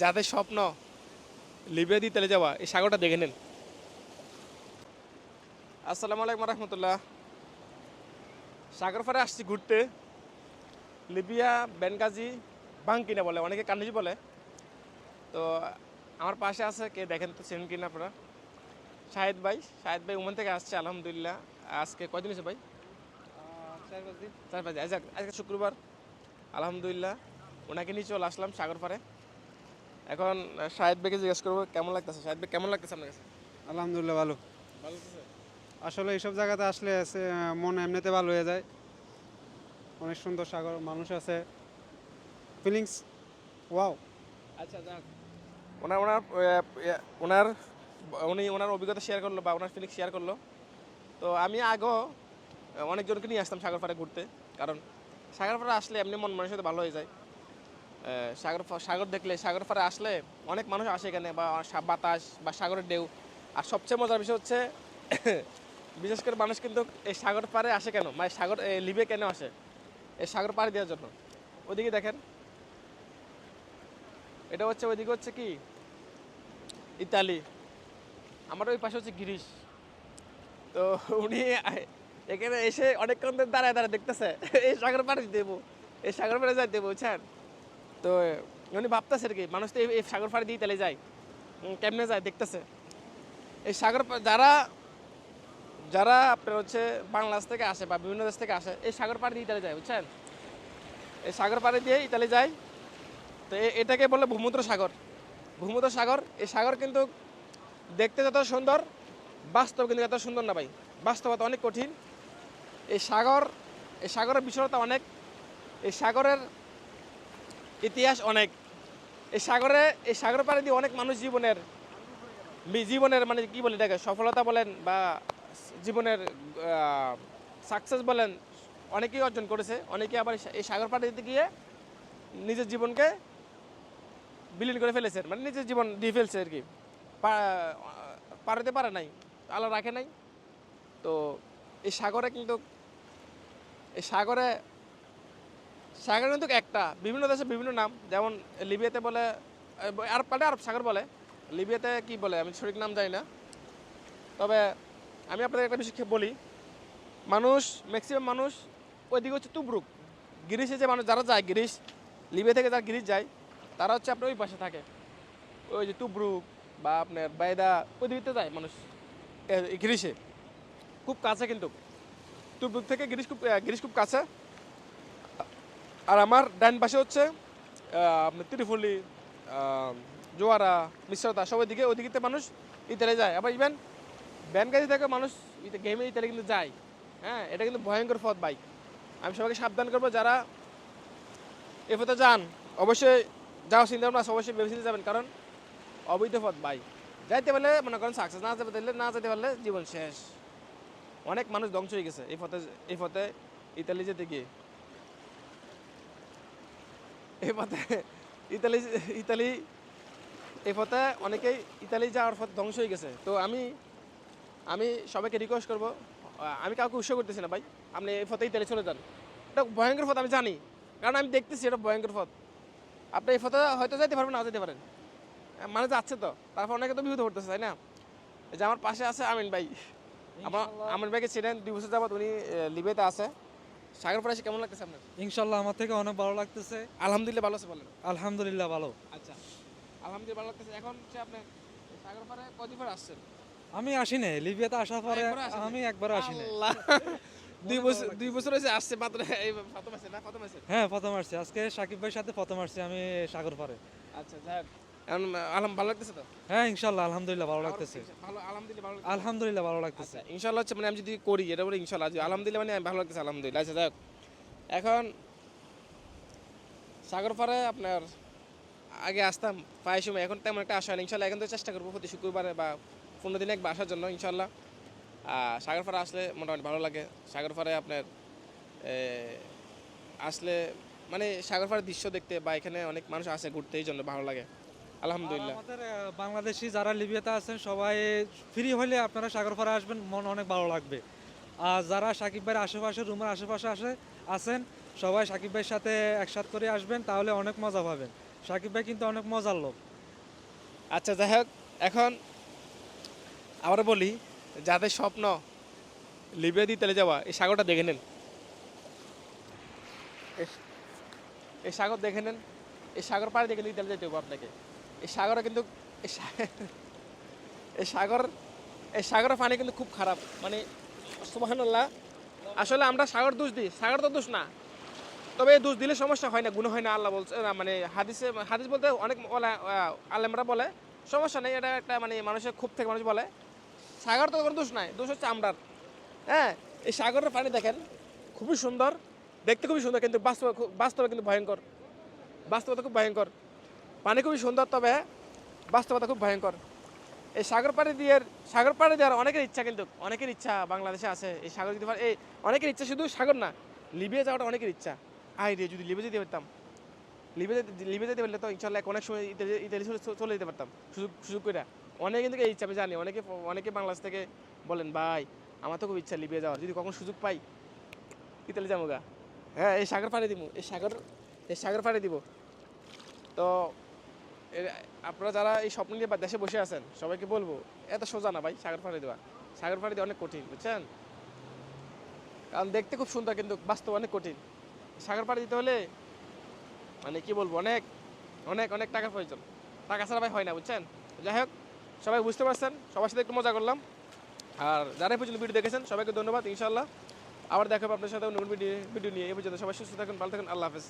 যাদের স্বপ্ন লিবিয়া দিয়ে তেলে যাওয়া এই সাগরটা দেখে নেন। আসসালামু আলাইকুম রহমতুল্লাহ। সাগর পাড়ে আসছি ঘুরতে। লিবিয়া বেনগাজি বাংকিনা বলে অনেকে কান্ডিজি বলে। তো আমার পাশে আছে কে দেখেন তো চেন কিনা আপনারা? শাহেদ ভাই শাহেদ ভাই ওমান থেকে আসছে আলহামদুলিল্লাহ। আজকে কয়দিন হয়েছে ভাই? চার পাঁচ দিন। আজকে আজকে শুক্রবার। আলহামদুলিল্লাহ। ওনাকে নিয়ে চলে আসলাম সাগর পাড়ে। এখন শাহেদ ভাইকে জিজ্ঞেস করব কেমন লাগতেছে? শাহেদ ভাই কেমন লাগতেছে আপনার কাছে? আলহামদুলিল্লাহ ভালো। ভালো আসলে এইসব জায়গাতে আসলে মন এমনিতে ভালো হয়ে যায়। অনেক সুন্দর সাগর মানুষ আছে। ফিলিংস ওয়াও আচ্ছা যাক। ওনার ওনার ওনার উনি ওনার অভিজ্ঞতা শেয়ার করল বা ওনার ফিলিংস শেয়ার করল। তো আমি আগেও অনেকজনকে নিয়ে আসতাম সাগর পাড়ে ঘুরতে। কারণ সাগর পাড়ে আসলে এমনি মন মানুষের সাথে ভালো হয়ে যায়। সাগর সাগর দেখলে, সাগর পাড়ে আসলে অনেক মানুষ আসে এখানে, বা বাতাস, বা সাগরের ঢেউ। আর সবচেয়ে মজার বিষয় হচ্ছে, বিশেষ করে মানুষ কিন্তু এই সাগর পাড়ে আসে কেন? মানে সাগর লিবে কেন আসে? এই সাগর পাড়ে দেওয়ার জন্য। ওদিকে দেখেন। এটা হচ্ছে, ওইদিকে হচ্ছে কি? ইতালি। আমার ওই পাশে হচ্ছে গিরিশ তো উনি এখানে এসে অনেকক্ষণ ধরে দাঁড়ায় দাঁড়ায় দেখতেছে, এই সাগর পাড়ে দেবো, এই সাগর পাড়ে যাই দেবো, বুঝছেন? তো উনি ভাবতেছে আর কি, মানুষ তো এই- সাগর পাড়ে দিয়ে ইতালি যায়। কেমনে যায় দেখতেছে। এই সাগর যারা যারা আপনার হচ্ছে বাংলাদেশ থেকে আসে বা বিভিন্ন দেশ থেকে আসে, এই সাগর পাড়ে দিয়ে ইতালি যায়, বুঝছেন? এই সাগর পাড়ে দিয়ে ইতালি যায়। তো এটাকে বলে ভূমুদ্র সাগর। ভূমুদ্র সাগর, এই সাগর কিন্তু দেখতে যত সুন্দর, বাস্তব কিন্তু এত সুন্দর না ভাই। বাস্তবতা অনেক কঠিন। এই সাগর, এই সাগরের বিশালতা অনেক। এই সাগরের ইতিহাস অনেক। এই সাগরে, এই সাগর পাড়ে দিয়ে অনেক মানুষ জীবনের জীবনের মানে কি বলে এটাকে, সফলতা বলেন বা জীবনের সাকসেস বলেন, অনেকেই অর্জন করেছে। অনেকে আবার এই সাগর পাড়ে দিতে গিয়ে নিজের জীবনকে বিলীন করে ফেলেছে মানে নিজের জীবন দিয়ে ফেলছে আর কি। পারতে পারে নাই, আল্লাহ রাখে নাই। তো এই সাগরে কিন্তু, এই সাগরে সাগর কিন্তু একটা, বিভিন্ন দেশে বিভিন্ন নাম, যেমন লিবিয়াতে বলে আরব পাল্টে আরব সাগর বলে, লিবিয়াতে কি বলে, আমি সঠিক নাম জানি না। তবে আমি আপনাদের একটা বিষয় বলি, মানুষ ম্যাক্সিমাম মানুষ ওইদিকে হচ্ছে তুবরুক। গিরিশে যে মানুষ, যারা যায় গিরিশ লিবিয়া থেকে যারা গিরিশ যায়, তারা হচ্ছে আপনার ওই পাশে থাকে। ওই যে তুবরুক বা আপনার বাইদা ওই দিকে যায় মানুষ গিরিশে খুব কাছে কিন্তু। তুবরুক থেকে গিরিশ খুব গিরিশ খুব কাছে। আর আমার ডান পাশে হচ্ছে আপনার ত্রিফুলি জোয়ারা, মিশ্রতা, সব দিকে ওইদিকে মানুষ ইতালি যায়। আবার ইভেন ব্যানগাড়ি থেকে মানুষ গেমে ইতালি কিন্তু যায়। হ্যাঁ এটা কিন্তু ভয়ঙ্কর পথ বাইক আমি সবাইকে সাবধান করব, যারা এ পথে যান, অবশ্যই যাওয়া চিন্তা ভাবনা অবশ্যই ভেবে চিন্তে যাবেন, কারণ অবৈধ পথ বাইক যাইতে পারলে মনে করেন সাকসেস না যেতে পারলে না যেতে পারলে জীবন শেষ। অনেক মানুষ ধ্বংস হয়ে গেছে এই পথে এই পথে ইতালি যেতে গিয়ে। এই পথে ইতালি ইতালি এই পথে অনেকেই ইতালি যাওয়ার পথ ধ্বংস হয়ে গেছে। তো আমি আমি সবাইকে রিকোয়েস্ট করব আমি কাউকে উৎসাহ করতেছি না ভাই। আপনি এই পথে ইতালি চলে যান। এটা ভয়ঙ্কর পথ আমি জানি। কারণ আমি দেখতেছি এটা ভয়ঙ্কর পথ। আপনি এই পথে হয়তো যাইতে পারবেন না যেতে পারেন। মানে যাচ্ছে তো। তারপর অনেকে তো বিপদ পড়তেছে তাই না? যে আমার পাশে আছে আমিন ভাই। আমার আমিন ভাইকে ছিলেন দুই বছর যাবত উনি আহ, লিবিয়াতে আছে। সাগর পরে এসে কেমন লাগতেছে আপনার? ইনশাল্লাহ আমার থেকে অনেক ভালো লাগতেছে। আলহামদুলিল্লাহ ভালো আছে বলেন। আলহামদুলিল্লাহ ভালো। আচ্ছা আলহামদুলিল্লাহ ভালো লাগতেছে। এখন হচ্ছে আপনি সাগর পারে কদিন পরে আসছেন? আমি আসি নাই লিবিয়াতে আসার পরে? আমি একবার আসি দুই বছর দুই বছর হয়েছে আসছে মাত্র এই প্রথম আছে না? প্রথম আছে হ্যাঁ প্রথম আসছি। আজকে সাকিব ভাইয়ের সাথে প্রথম আসছি আমি সাগর পারে আচ্ছা যাক এখন আলহাম ভালো লাগতেছে তো? হ্যাঁ ইনশাল্লাহ আলহামদুলিল্লাহ ভালো লাগতেছে। ভালো আলহামদুলিল্লাহ ভালো আলহামদুলিল্লাহ ভালো লাগতেছে। আচ্ছা ইনশাল্লাহ হচ্ছে মানে আমি যদি করি এটা বলে ইনশাল্লাহ আলহামদুলিল্লাহ মানে আমি ভালো লাগতেছে আলহামদুলিল্লাহ। আচ্ছা যাক এখন আপনার আগে আসতাম প্রায় সময় এখন তেমন একটা আসা হয় ইনশাল্লাহ এখন তো চেষ্টা করব প্রতি শুক্রবারে বা পনেরো দিনে একবার আসার জন্য ইনশাল্লাহ। আর সাগর পাড়ে আসলে মোটামুটি ভালো লাগে। সাগর পাড়ে আপনার আসলে মানে সাগর পাড়ের দৃশ্য দেখতে বা এখানে অনেক মানুষ আসে ঘুরতে এই জন্য ভালো লাগে। আলহামদুলিল্লাহ। আমাদের বাংলাদেশি যারা লিবিয়াতে আছেন সবাই ফ্রি হলে আপনারা সাগর পাড়ে আসবেন মন অনেক ভালো লাগবে। আর যারা সাকিব ভাইয়ের আশেপাশে রুমের আশেপাশে আসে আছেন সবাই সাকিব ভাইয়ের সাথে একসাথে করে আসবেন তাহলে অনেক মজা পাবেন। সাকিব ভাই কিন্তু অনেক মজার লোক। আচ্ছা যাই হোক এখন আবার বলি যাদের স্বপ্ন লিবিয়া দিয়ে তেলে যাওয়া এই সাগরটা দেখে নেন। এই- সাগর দেখে নেন এই সাগর পাড়ে দেখে তেলে যেতে হবে আপনাকে। এই সাগরে কিন্তু এই সাগর এই সাগরের পানি কিন্তু খুব খারাপ। মানে সুবহানাল্লাহ। আসলে আমরা সাগর দোষ দিই। সাগর তো দোষ না। তবে এই দোষ দিলে সমস্যা হয় না গুণ হয় না, আল্লাহ বলছে মানে হাদিসে হাদিস বলতে অনেক আলেমরা বলে, সমস্যা নেই, এটা একটা মানে মানুষের খুব থেকে মানুষ বলে। সাগর তো কোনো দোষ নাই, দোষ হচ্ছে আমরার। হ্যাঁ এই সাগরের পানি দেখেন, খুবই সুন্দর, দেখতে খুবই সুন্দর, কিন্তু বাস্তবে বাস্তবে কিন্তু ভয়ঙ্কর। বাস্তবতা খুব ভয়ঙ্কর। পানি খুবই সুন্দর, তবে বাস্তবতা খুব ভয়ঙ্কর। এই সাগর পাড়ি দিয়ে, সাগর পাড়ি দেওয়ার অনেকের ইচ্ছা কিন্তু, অনেকের ইচ্ছা বাংলাদেশে আছে। এই সাগর পারে এই অনেকের ইচ্ছা শুধু সাগর না, লিবিয়া যাওয়াটা অনেকের ইচ্ছা। আই রে, যদি লিবিয়া যেতে পারতাম। লিবিয়া লিবিয়া যেতে পারলে তো ইনশাল্লাহ অনেক সময় ইতালি চলে- যেতে পারতাম। সুযোগ সুযোগ করে অনেকে কিন্তু এই ইচ্ছা, আমি জানি। অনেকে অনেকে বাংলাদেশ থেকে বলেন, ভাই, আমার তো খুব ইচ্ছা লিবিয়া যাওয়ার। যদি কখন সুযোগ পাই, ইতালি যাব গা। হ্যাঁ এই সাগর পাড়ি দিব এই সাগর এই সাগর পাড়ি দিব। তো আপনারা যারা এই স্বপ্ন নিয়ে বা দেশে বসে আছেন, সবাইকে বলব, এত সোজা না ভাই, সাগর পাড়ি দেওয়া। সাগর পাড়ি দেওয়া অনেক কঠিন, বুঝছেন? কারণ দেখতে খুব সুন্দর, কিন্তু বাস্তব অনেক কঠিন। সাগর পাড়ি দিতে হলে মানে কি বলব, অনেক অনেক অনেক টাকার প্রয়োজন। টাকা ছাড়া ভাই হয় না, বুঝছেন? যাই হোক, সবাই বুঝতে পারছেন, সবার সাথে একটু মজা করলাম। আর যারা পর্যন্ত ভিডিও দেখেছেন, সবাইকে ধন্যবাদ ইনশাল্লাহ আবার দেখা হবে আপনার সাথে অন্য ভিডিও নিয়ে। এই পর্যন্ত সবাই সুস্থ থাকুন, ভালো থাকুন, আল্লাহ হাফেজ।